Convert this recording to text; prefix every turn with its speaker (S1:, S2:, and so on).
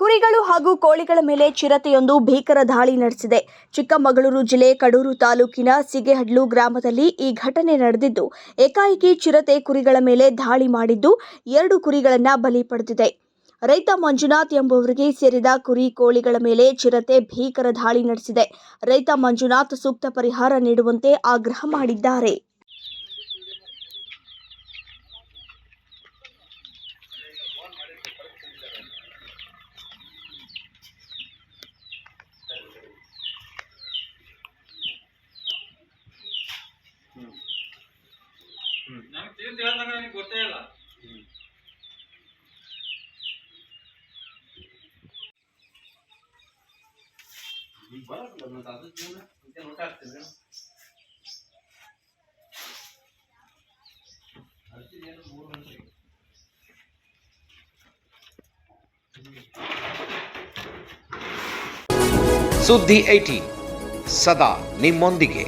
S1: ಕುರಿಗಳು ಹಾಗೂ ಕೋಳಿಗಳ ಮೇಲೆ ಚಿರತೆಯೊಂದು ಭೀಕರ ದಾಳಿ ನಡೆಸಿದೆ. ಚಿಕ್ಕಮಗಳೂರು ಜಿಲ್ಲೆ ಕಡೂರು ತಾಲೂಕಿನ ಸಿಗೆಹಡ್ಲು ಗ್ರಾಮದಲ್ಲಿ ಈ ಘಟನೆ ನಡೆದಿದ್ದು, ಏಕಾಏಕಿ ಚಿರತೆ ಕುರಿಗಳ ಮೇಲೆ ದಾಳಿ ಮಾಡಿದ್ದು ಎರಡು ಕುರಿಗಳನ್ನ ಬಲಿ ಪಡೆದಿದೆ. ರೈತ ಮಂಜುನಾಥ್ ಎಂಬುವರಿಗೆ ಸೇರಿದ ಕುರಿ ಕೋಳಿಗಳ ಮೇಲೆ ಚಿರತೆ ಭೀಕರ ದಾಳಿ ನಡೆಸಿದೆ. ರೈತ ಮಂಜುನಾಥ್ ಸೂಕ್ತ ಪರಿಹಾರ ನೀಡುವಂತೆ ಆಗ್ರಹ ಮಾಡಿದ್ದಾರೆ.
S2: ತಿಳಿದು ಹೇಳ್ದಂಗ ನನಗೆ ಗೊತ್ತೇ ಇಲ್ಲ. ಈಗ ಬರೋದಿಲ್ಲ ಮತ್ತೆ ಅದು ಜೀವನ ಮತ್ತೆ ಊಟ ಆಗ್ತದೆ ಮೂರು ಗಂಟೆಗೆ
S3: ಸುದ್ದಿ ಐಟಿ ಸದಾ ನಿಮ್ಮೊಂದಿಗೆ.